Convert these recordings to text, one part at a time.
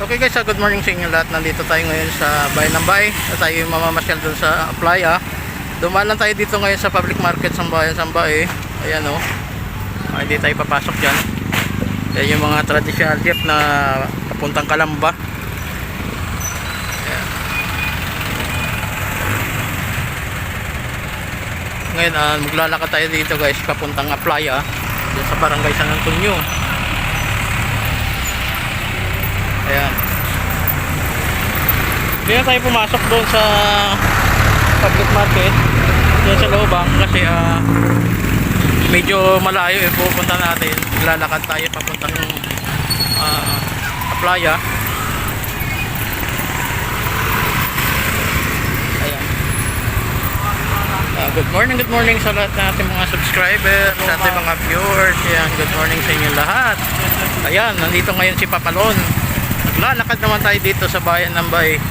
Okay guys, ah, good morning sa inyo lahat. Nandito tayo ngayon sa Bayan ng Bay. At tayo yung mamamasyal doon sa playa. Dumaan lang tayo dito ngayon sa public market sa Bayan ng Bay. Ayan o. Oh. Ah, hindi tayo papasok dyan. Yan yung mga traditional jeep na papuntang Kalamba. Ayan. Ngayon, ah, maglalakad tayo dito guys, papuntang playa. Dyan sa barangay San Antonio. Ayan. Hindi na tayo pumasok doon sa public market. Diyan sa looban kasi ah, medyo malayo yung pupunta natin. Lalakad tayo papuntang ah, playa. Ah, good morning, good morning sa lahat ng ating mga subscribers, sa ating mga viewers. Ayan, good morning sa inyo lahat. Ayan, nandito ngayon si Papalon. Naglalakad naman tayo dito sa bayan ng Bay.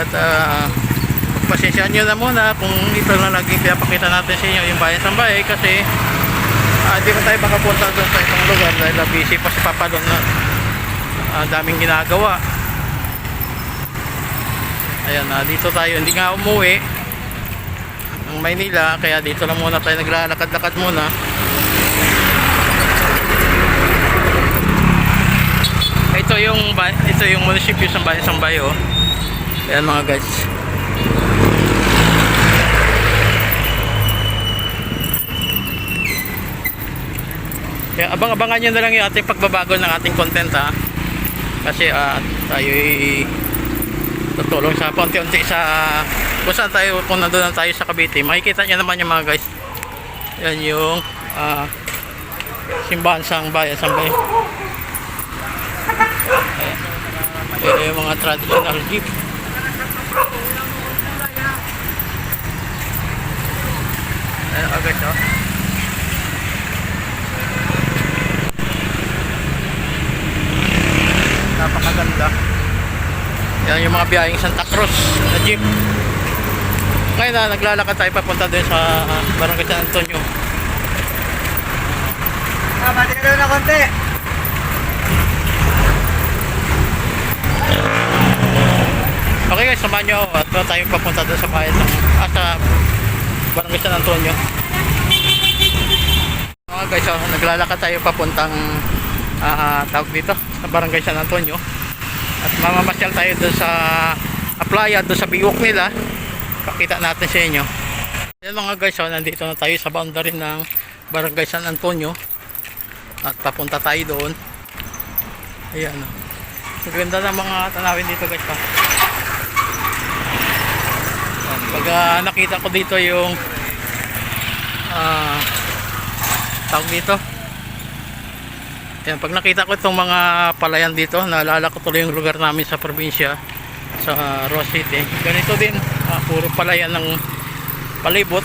At uh, pasensyahan nyo na muna kung ito lang lagi pinapakita natin sa inyo yung bayan ng Bay kasi ah, hindi tayo makapunta doon sa ibang lugar dahil ah, busy pa si Papalon na ah, daming ginagawa. Ayan, ah, dito tayo. Hindi nga umuwi ng Maynila kaya dito lang muna tayo naglalakad-lakad muna. Ito yung ito yung munisipyo sa Bayan Sambay oh. Ayan mga guys. Kaya abang-abangan nyo na lang yung ating pagbabago ng ating content ha. Kasi ah, tayo tutulong sa paunti-unti sa kung saan tayo kung nandun na tayo sa Cavite makikita nyo naman yung mga guys yan yung ah, simbahan sang bayan sambay Ayan yung mga traditional jeep. Ayan, agad oh. Napakaganda. Yan yung mga biyaheng Santa Cruz na jeep. Ngayon na, naglalakad tayo papunta din sa ah, Barangay San Antonio. Ah, bati ka na konti. Okay guys, samahan nyo ako at uh, tayo papunta doon sa bayan ng ah, sa Barangay San Antonio. Mga guys, oh, naglalakad tayo papuntang ah, tawag dito sa Barangay San Antonio. At mamamasyal tayo doon sa ah, playa, doon sa biwok nila. Pakita natin sa inyo. Yan mga guys, oh, nandito na tayo sa boundary ng Barangay San Antonio. At papunta tayo doon. Ayan. Oh. Ang ganda ng mga tanawin dito guys. Oh. Pag ah, nakita ko dito yung ah tawag dito. Yan, pag nakita ko itong mga palayan dito naalala ko tuloy yung lugar namin sa probinsya sa uh, City. Ganito din ah, puro palayan ng palibot.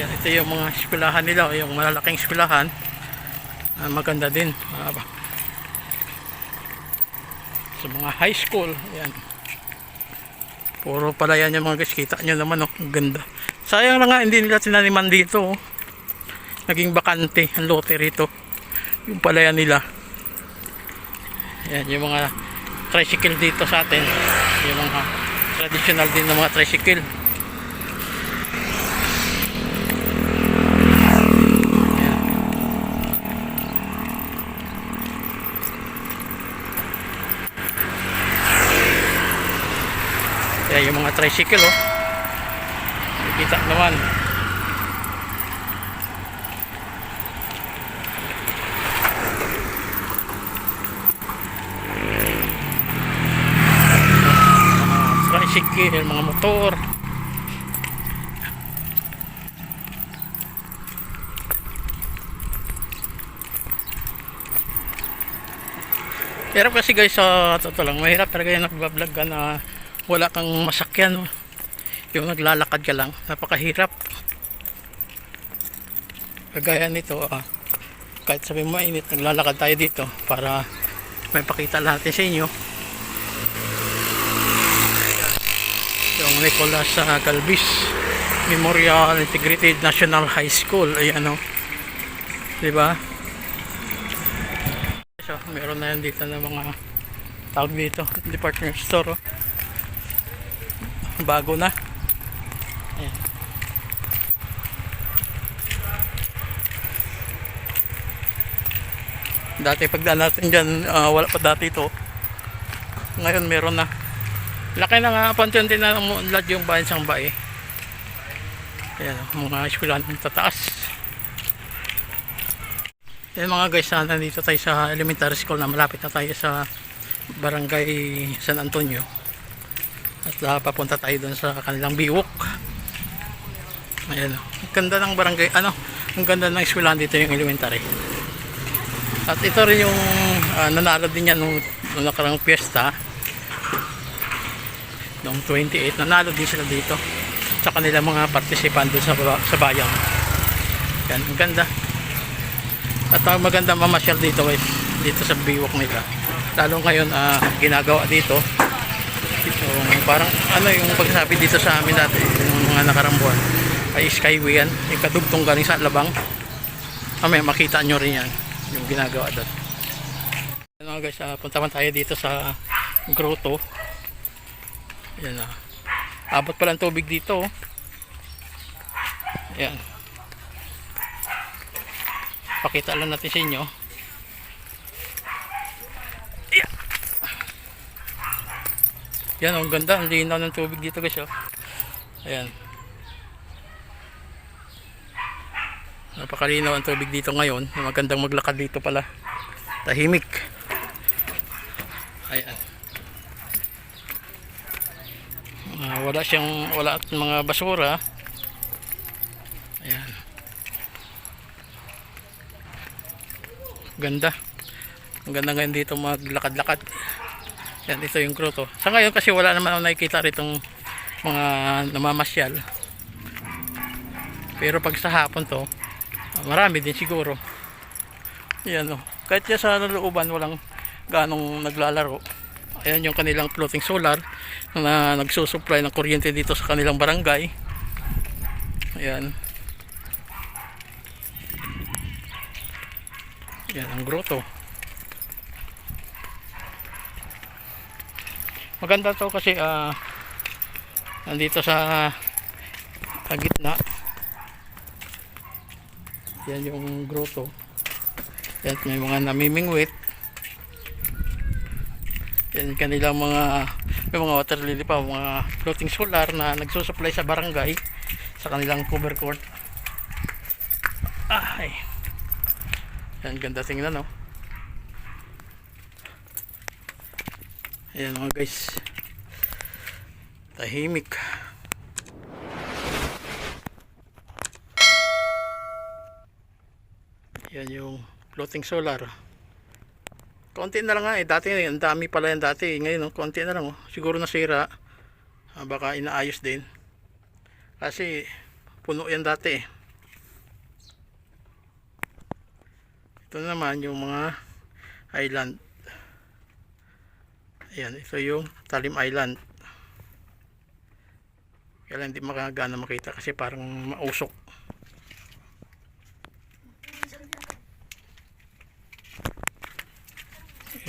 Yan, ito yung mga eskwelahan nila yung malalaking eskwelahan. Ah, maganda din. Ah, sa mga high school yan Puro pala yan mga guys. Kita nyo naman oh. Ang ganda. Sayang na nga hindi nila tinaniman dito oh. Naging bakante ang lote rito. Yung palayan nila. Yan yung mga tricycle dito sa atin. Yung mga traditional din ng mga tricycle. Yan yung mga tricycle oh. Kita naman. Mga tricycle, mga motor. Hirap kasi guys sa totoo lang, mahirap talaga yung nagbablog ka na wala kang masakyan no? yung naglalakad ka lang napakahirap kagaya nito ah, kahit sabi mainit naglalakad tayo dito para may pakita natin sa inyo yung Nicolas uh, Galvis Memorial Integrated National High School ayan o di ba so, meron na yan dito na mga tawag dito, department store. oh. Bago na. Ayan. Dati pagdaan natin dyan, ah, wala pa dati ito. Ngayon meron na. Laki na nga, pantunti na umunlad yung bayan sang bae. Ayan, mga eskwelahan ng tataas. Ayan mga guys, ah, nandito tayo sa elementary school na malapit na tayo sa barangay San Antonio. At ah, papunta tayo doon sa kanilang biwok. Ayan, oh. ang ganda ng barangay, ano, ang ganda ng eskwelahan dito yung elementary. At ito rin yung ah, nanalo din yan nung, nung nakarang piyesta. Noong 28, nanalo din sila dito. Sa kanilang mga participant doon sa, sa bayan. Yan, ang ganda. At ang maganda mamasyal dito guys, dito sa biwok nila. Lalo ngayon ah, ginagawa dito. Yung parang ano yung pagsabi dito sa amin dati, yung mga nakarang buwan ay skyway yan, yung kadugtong galing sa labang. Mamaya makita nyo rin yan, yung ginagawa doon. Ano guys, ah, punta man tayo dito sa grotto. Yan ah. Abot pa lang tubig dito. oh. Yan. Pakita lang natin sa inyo. Yan, ang ganda. Ang linaw ng tubig dito guys. Oh. Ayan. Napakalinaw ang tubig dito ngayon. Magandang maglakad dito pala. Tahimik. Ayan. Ah, wala siyang wala at mga basura. Ayan. Ganda. Ang ganda ngayon dito maglakad-lakad. Yan, ito yung grotto. Sa ngayon kasi wala naman ako nakikita ritong mga namamasyal. Pero pag sa hapon to, marami din siguro. Yan o. Kahit yan sa looban walang ganong naglalaro. Ayan yung kanilang floating solar na nagsusupply ng kuryente dito sa kanilang barangay. Ayan. Yan ang grotto. Maganda to kasi ah nandito sa sa gitna. Yan yung grotto. Yan may mga namimingwit. Yan kanilang mga may mga water lily pa, mga floating solar na nagsusupply sa barangay sa kanilang cover court. Ay. Yan ganda tingnan no. Ayan mga guys. Tahimik. Yan yung floating solar. Konti na lang nga eh. Dati ang dami pala yan dati. Ngayon, oh, konti na lang oh. Siguro nasira. Ah, baka inaayos din. Kasi puno yan dati eh. Ito naman yung mga island. Ayan, ito yung Talim Island. Kaya lang hindi makagana makita kasi parang mausok.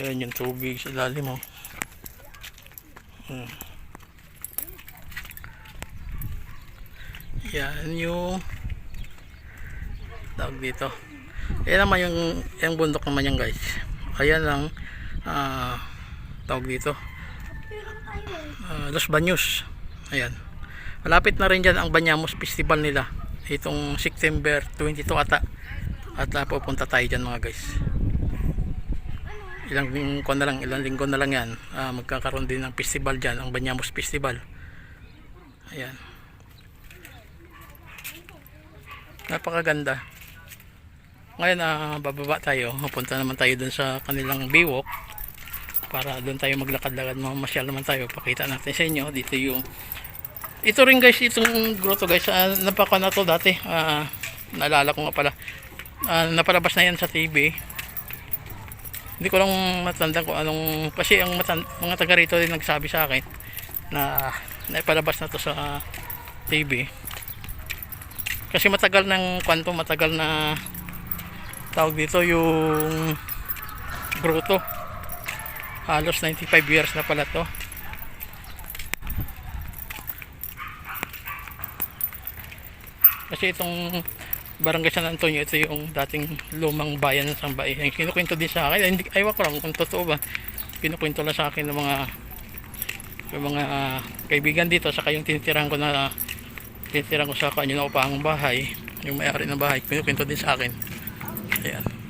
Ayan yung tubig sa ilalim mo. Hmm. Yan yung tawag dito. Ayan naman yung, yung bundok naman yan guys. Ayan ang ah, tawag dito. Ah, Los Baños. Ayan. Malapit na rin dyan ang Banyamos Festival nila. Itong September 22 ata. At ah, pupunta tayo dyan mga guys ilang linggo na lang, ilang linggo na lang yan, ah, magkakaroon din ng festival dyan, ang Banyamos Festival. Ayan. Napakaganda. Ngayon, ah, bababa tayo. Pupunta naman tayo dun sa kanilang biwok para doon tayo maglakad-lakad. Mamasyal naman tayo. Pakita natin sa inyo. Dito yung ito rin guys itong grotto guys. Uh, napaka na to dati. Ah, naalala ko nga pala. Ah, napalabas na yan sa TV hindi ko lang matandaan kung anong kasi ang mga taga rito din nagsabi sa akin na naipalabas na to sa TV kasi matagal ng kwanto matagal na tawag dito yung Grotto. Halos 95 years na pala to. Kasi itong Barangay San Antonio, ito yung dating lumang bayan ng Sambay. Yung kinukwento din sa akin, hindi, aywa ko lang kung totoo ba. Kinukwento lang sa akin ng mga yung mga ah, kaibigan dito saka yung tinitirahan ko na tinitirahan ko sa kanya na upahang bahay yung may-ari ng bahay kinukwento din sa akin ayan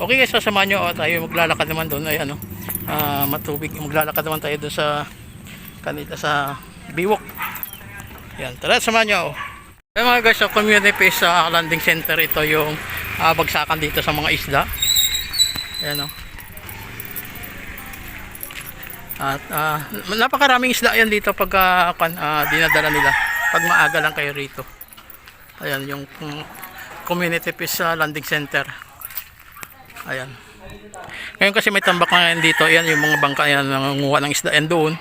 okay guys sasamahan nyo oh, tayo maglalakad naman doon ayan oh. Ah, matubig maglalakad naman tayo doon sa kanila sa biwok ayan tara samahan nyo oh. Ayan mga guys, so community face sa landing center ito yung ah, bagsakan dito sa mga isda ayan oh. At ah, napakaraming isda yan dito pag kan- ah, dinadala nila. Pag maaga lang kayo rito. Ayan yung mm, community fish ah, landing center. Ayan. Ngayon kasi may tambak na yan dito. Ayan yung mga bangka yan nangunguha ng isda yan doon.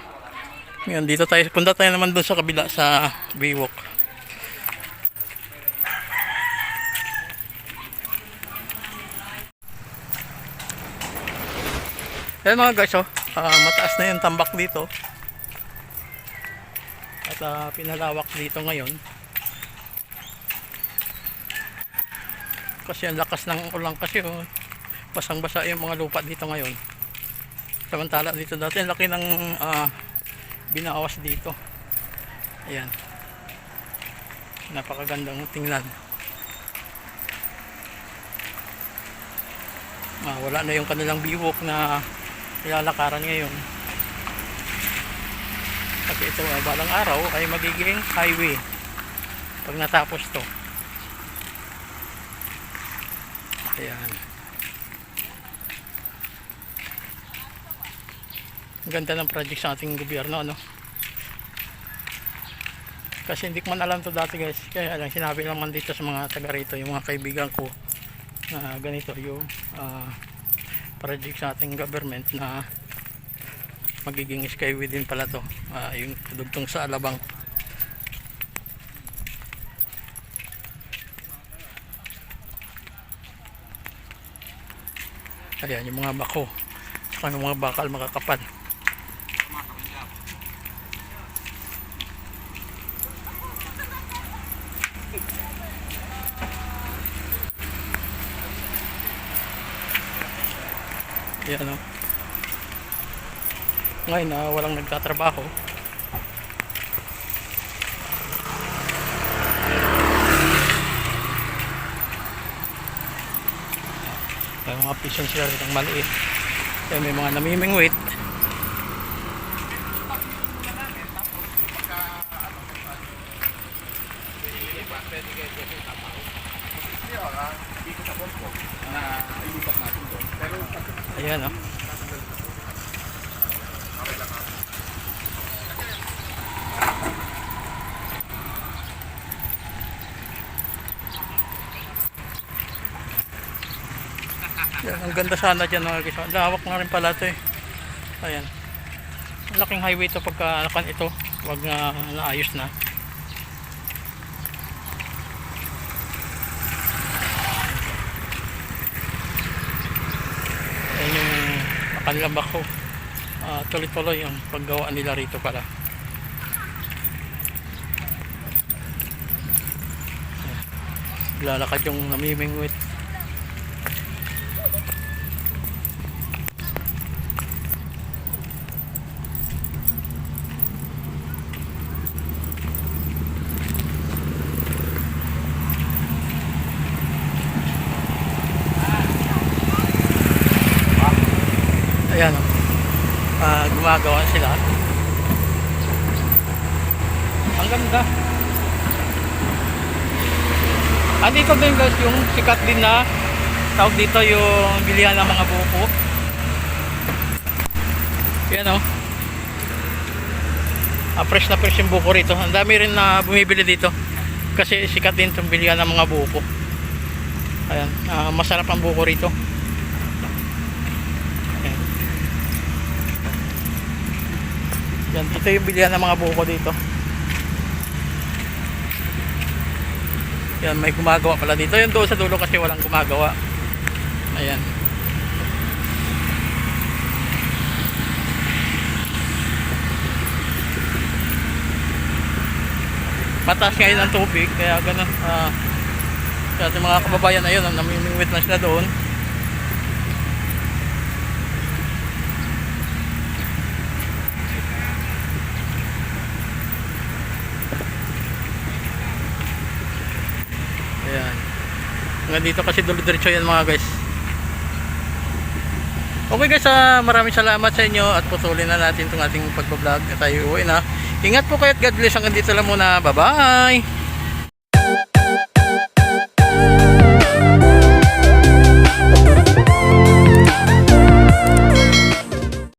Ngayon dito tayo. Punta tayo naman doon sa kabila sa Biwok. Ayan mga guys, oh, ah, mataas na yung tambak dito. At ah, pinalawak dito ngayon. Kasi ang lakas ng ulang kasi oh, basang-basa yung mga lupa dito ngayon. Samantala dito dati, laki ng ah, binawas dito. Ayan. Napakagandang tingnan. Ah, wala na yung kanilang biwok na nilalakaran ngayon kasi ito uh, balang araw ay magiging highway pag natapos to ayan ganda ng project sa ating gobyerno ano? Kasi hindi ko man alam to dati guys. Kaya lang sinabi lang man dito sa mga taga rito yung mga kaibigan ko na ganito yung ah, project sa ating government na magiging skyway din pala to Ah, yung dugtong sa Alabang. Ayan yung mga bako. Saka yung mga bakal makakapal Yan o. Ngayon na walang nagtatrabaho. May mga fishing sila ng maliit. Kaya may mga namimingwit. Ayan o. Yan, ang ganda sana dyan mga. Ang Lawak nga rin pala ito eh. Ayan. Laking highway ito pagka nakan ito. Wag na naayos na. Ayan yung kanilang bako. Ah, tuloy-tuloy ang paggawa nila rito pala. Lalakad yung namimingwit. Ayan o. Ah, gumagawa sila. Ang ganda. Ah, dito din guys yung sikat din na tawag dito yung bilihan ng mga buko. Yan o. Ah, fresh na fresh yung buko rito. Ang dami rin na bumibili dito. Kasi sikat din itong bilihan ng mga buko. Ayan. Ah, masarap ang buko rito. Yan, ito yung bilihan ng mga buko dito. Yan, may gumagawa pala dito. Yung doon sa dulo kasi walang gumagawa. Ayan. Mataas ngayon ang tubig, kaya ganun. ah sa mga kababayan na yun, namimingwit na sila doon. Ayan. Hanggang dito kasi dulo-diretso yan mga guys. Okay guys, ah, maraming salamat sa inyo at putulin na natin itong ating pagbablog. Tayo uwi na. Ingat po kayo at God bless. Hanggang dito lang muna. Bye-bye!